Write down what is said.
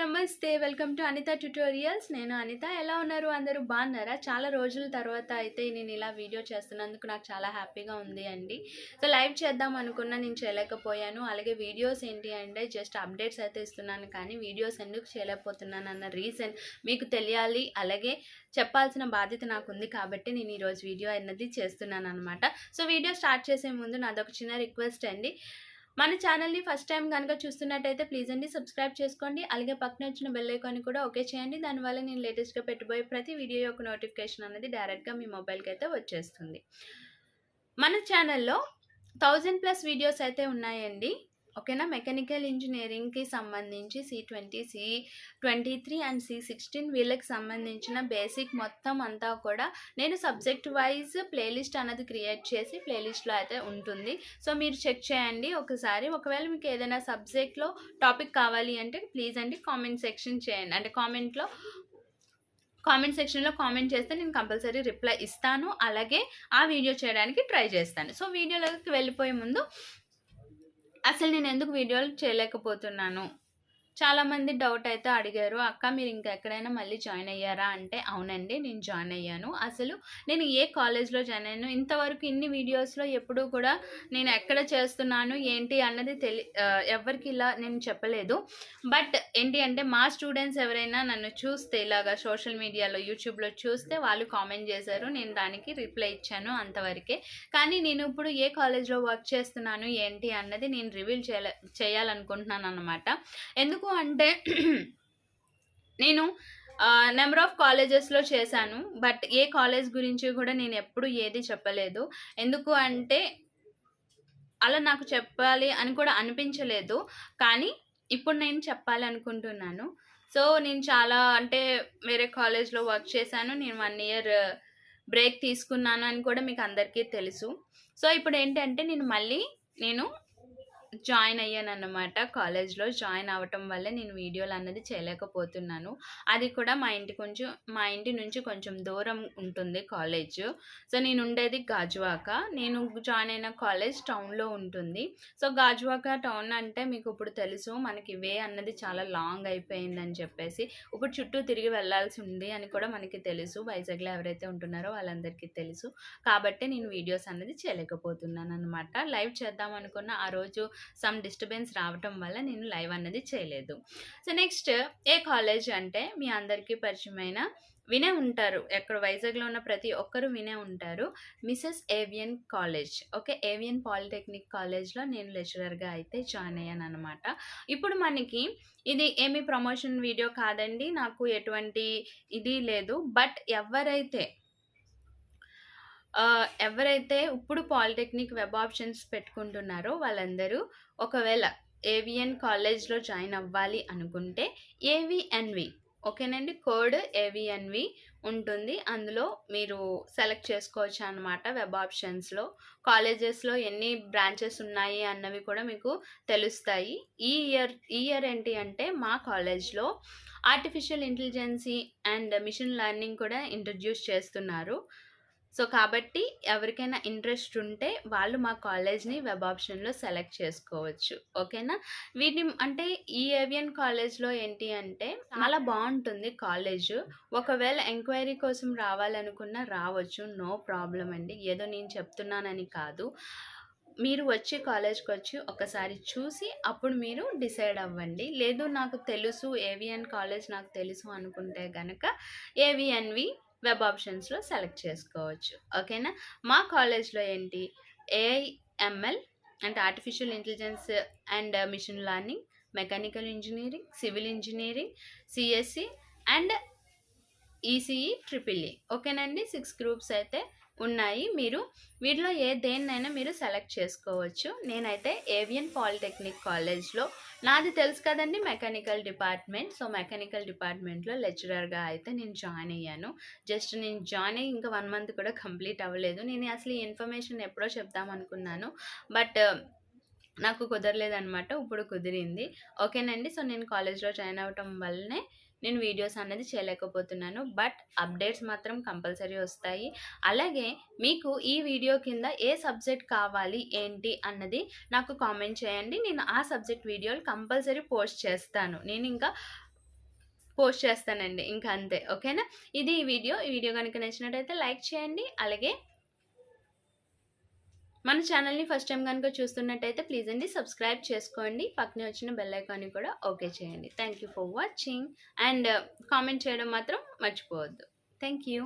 నమస్తే. Welcome to Anitha tutorials. నేను అనిత. ఎలా ఉన్నారు? అందరూ బాగున్నారా? చాలా రోజుల తర్వాత అయితే నేను ఇలా వీడియో చేస్తున్నందుకు నాకు చాలా హ్యాపీగా ఉంది అండి. సో లైవ్ చేద్దాం అనుకున్నా నేను చేయలేకపోయాను. అలాగే వీడియోస్ ఏంటి అంటే జస్ట్ అప్డేట్స్ అయితే ఇస్తున్నాను. కానీ వీడియోస్ ఎందుకు చేయలేకపోతున్నాను అన్న రీజన్ మీకు తెలియాలి. అలాగే చెప్పాల్సిన బాధ్యత నాకు ఉంది కాబట్టి నేను ఈరోజు వీడియో అన్నది చేస్తున్నాను అనమాట సో వీడియో స్టార్ట్ చేసే ముందు నాదొక చిన్న రిక్వెస్ట్ అండి. మన ఛానల్ని ఫస్ట్ టైం కనుక చూస్తున్నట్టయితే ప్లీజ్ అండి సబ్స్క్రైబ్ చేసుకోండి. అలాగే పక్కన వచ్చిన బెల్ ఐకాన్ కూడా ఓకే చేయండి. దానివల్ల నేను లేటెస్ట్గా పెట్టబోయే ప్రతి వీడియో యొక్క నోటిఫికేషన్ అనేది డైరెక్ట్గా మీ మొబైల్కి అయితే వచ్చేస్తుంది. మన ఛానల్లో థౌజండ్ ప్లస్ వీడియోస్ అయితే ఉన్నాయండి. ఓకేనా? మెకానికల్ ఇంజనీరింగ్కి సంబంధించి C twenty C twenty three and C sixteen వీళ్ళకి సంబంధించిన బేసిక్ మొత్తం అంతా కూడా నేను సబ్జెక్ట్ వైజ్ ప్లేలిస్ట్ అన్నది క్రియేట్ చేసి ప్లేలిస్ట్లో అయితే ఉంటుంది. సో మీరు చెక్ చేయండి ఒకసారి. ఒకవేళ మీకు ఏదైనా సబ్జెక్ట్లో టాపిక్ కావాలి అంటే ప్లీజ్ అండి కామెంట్ సెక్షన్ చేయండి. అంటే కామెంట్లో కామెంట్ సెక్షన్లో కామెంట్ చేస్తే నేను కంపల్సరీ రిప్లై ఇస్తాను. అలాగే ఆ వీడియో చేయడానికి ట్రై చేస్తాను. సో వీడియోలోకి వెళ్ళిపోయే ముందు అసలు నేను ఎందుకు వీడియోలు చేయలేకపోతున్నాను? చాలామంది డౌట్ అయితే అడిగారు అక్క మీరు ఇంకా ఎక్కడైనా మళ్ళీ జాయిన్ అయ్యారా? అంటే అవునండి నేను జాయిన్ అయ్యాను. అసలు నేను ఏ కాలేజ్లో జాయిన్ అయ్యాను? ఇంతవరకు ఇన్ని వీడియోస్లో ఎప్పుడూ కూడా నేను ఎక్కడ చేస్తున్నాను? ఏంటి? అన్నది తెలి ఎవరికి ఇలా నేను చెప్పలేదు. బట్ ఏంటి అంటే మా స్టూడెంట్స్ ఎవరైనా నన్ను చూస్తే ఇలాగా సోషల్ మీడియాలో యూట్యూబ్లో చూస్తే వాళ్ళు కామెంట్ చేశారు. నేను దానికి రిప్లై ఇచ్చాను అంతవరకే. కానీ నేను ఇప్పుడు ఏ కాలేజ్లో వర్క్ చేస్తున్నాను? ఏంటి? అన్నది నేను రివీల్ చేయాలనుకుంటున్నాను అనమాట ఎందుకు ఎందుకు అంటే నేను నెంబర్ ఆఫ్ కాలేజెస్లో చేశాను. బట్ ఏ కాలేజ్ గురించి కూడా నేను ఎప్పుడు ఏది చెప్పలేదు. ఎందుకు అంటే అలా నాకు చెప్పాలి అని కూడా అనిపించలేదు. కానీ ఇప్పుడు నేను చెప్పాలి అనుకుంటున్నాను. సో నేను చాలా అంటే వేరే కాలేజ్లో వర్క్ చేశాను. నేను వన్ ఇయర్ బ్రేక్ తీసుకున్నాను అని కూడా మీకు అందరికీ తెలుసు. సో ఇప్పుడు ఏంటంటే నేను మళ్ళీ నేను జాయిన్ అయ్యాను అన్నమాట కాలేజ్లో. జాయిన్ అవ్వటం వల్ల నేను వీడియోలు అన్నది చేయలేకపోతున్నాను. అది కూడా మా ఇంటి కొంచెం మా ఇంటి నుంచి కొంచెం దూరం ఉంటుంది కాలేజ్. సో నేను ఉండేది గాజువాక. నేను జాయిన్ అయిన కాలేజ్ టౌన్లో ఉంటుంది. సో గాజువాక టౌన్ అంటే మీకు ఇప్పుడు తెలుసు మనకి వే అన్నది చాలా లాంగ్ అయిపోయిందని చెప్పేసి ఇప్పుడు చుట్టూ తిరిగి వెళ్ళాల్సి ఉంది అని కూడా మనకి తెలుసు. వైజాగ్లో ఎవరైతే ఉంటున్నారో వాళ్ళందరికీ తెలుసు. కాబట్టి నేను వీడియోస్ అన్నది చేయలేకపోతున్నాను అనమాట లైవ్ చేద్దాం అనుకున్న ఆ రోజు సమ్ డిస్టర్బెన్స్ రావటం వల్ల నేను లైవ్ అన్నది చేయలేదు. సో నెక్స్ట్ ఏ కాలేజ్ అంటే మీ అందరికీ పరిచయమైన వినే ఉంటారు. ఎక్కడ వైజాగ్లో ఉన్న ప్రతి ఒక్కరు వినే ఉంటారు. Mrs AVN college okay AVN polytechnic కాలేజ్లో నేను లెక్చరర్గా అయితే జాయిన్ అయ్యాను అనమాట ఇప్పుడు మనకి ఇది ఏమి ప్రమోషన్ వీడియో కాదండి. నాకు ఎటువంటి ఇది లేదు. బట్ ఎవరైతే ఎవరైతే ఇప్పుడు పాలిటెక్నిక్ వెబ్ ఆప్షన్స్ పెట్టుకుంటున్నారో వాళ్ళందరూ ఒకవేళ ఏవిఎన్ కాలేజ్లో జాయిన్ అవ్వాలి అనుకుంటే ఏవిఎన్వి ఓకేనండి? కోడ్ ఏవిఎన్వి ఉంటుంది. అందులో మీరు సెలెక్ట్ చేసుకోవచ్చు అనమాట వెబ్ ఆప్షన్స్లో. కాలేజెస్లో ఎన్ని బ్రాంచెస్ ఉన్నాయి అన్నవి కూడా మీకు తెలుస్తాయి. ఈ ఇయర్ ఈ ఇయర్ ఏంటి అంటే మా కాలేజ్లో artificial intelligence and machine learning కూడా ఇంట్రడ్యూస్ చేస్తున్నారు. సో కాబట్టి ఎవరికైనా ఇంట్రెస్ట్ ఉంటే వాళ్ళు మా కాలేజ్ని వెబ్ ఆప్షన్లో సెలెక్ట్ చేసుకోవచ్చు. ఓకేనా? వీటిని అంటే ఈ ఏవియన్ కాలేజ్లో ఏంటి అంటే చాలా బాగుంటుంది కాలేజ్. ఒకవేళ ఎంక్వైరీ కోసం రావాలనుకున్నా రావచ్చు. నో ప్రాబ్లం అండి. ఏదో నేను చెప్తున్నానని కాదు. మీరు వచ్చి కాలేజ్కి వచ్చి ఒకసారి చూసి అప్పుడు మీరు డిసైడ్ అవ్వండి. లేదు నాకు తెలుసు ఏవిఎన్ కాలేజ్ నాకు తెలుసు అనుకుంటే కనుక ఏవిఎన్వి వెబ్ ఆప్షన్స్లో సెలెక్ట్ చేసుకోవచ్చు. ఓకేనా? మా కాలేజ్లో ఏంటి? ఏఐఎంఎల్ అంటే artificial intelligence and machine learning mechanical engineering civil engineering CSE and ECE triple E ఓకేనండి సిక్స్ గ్రూప్స్ అయితే ఉన్నాయి. మీరు వీటిలో ఏ దేన్నైనా మీరు సెలెక్ట్ చేసుకోవచ్చు. నేనైతే ఏవియన్ పాలిటెక్నిక్ కాలేజ్లో నాది తెలుసు కదండి మెకానికల్ డిపార్ట్మెంట్. సో మెకానికల్ డిపార్ట్మెంట్లో లెక్చరర్గా అయితే నేను జాయిన్ అయ్యాను. జస్ట్ నేను జాయిన్ అయ్యి ఇంకా వన్ మంత్ కూడా కంప్లీట్ అవ్వలేదు. నేను అసలు ఈ ఇన్ఫర్మేషన్ ఎప్పుడో చెప్దాం అనుకున్నాను. బట్ నాకు కుదరలేదనమాట ఇప్పుడు కుదిరింది. ఓకేనండి. సో నేను కాలేజ్లో జాయిన్ అవ్వటం వల్లనే నేను వీడియోస్ అనేది చేయలేకపోతున్నాను. బట్ అప్డేట్స్ మాత్రం కంపల్సరీ వస్తాయి. అలాగే మీకు ఈ వీడియో కింద ఏ సబ్జెక్ట్ కావాలి ఏంటి అన్నది నాకు కామెంట్ చేయండి. నేను ఆ సబ్జెక్ట్ వీడియోలు కంపల్సరీ పోస్ట్ చేస్తాను. నేను ఇంకా పోస్ట్ చేస్తానండి. ఇంకా అంతే. ఓకేనా? ఇది ఈ వీడియో. ఈ వీడియో కనుక నచ్చినట్టయితే లైక్ చేయండి. అలాగే మన ఛానల్ని ఫస్ట్ టైం కనుక చూస్తున్నట్టయితే ప్లీజ్ అండి సబ్స్క్రైబ్ చేసుకోండి. పక్కనే వచ్చిన బెల్ ఐకాన్ని కూడా ఓకే చేయండి. Thank you for watching and comment చేయడం మాత్రం మర్చిపోవద్దు. Thank you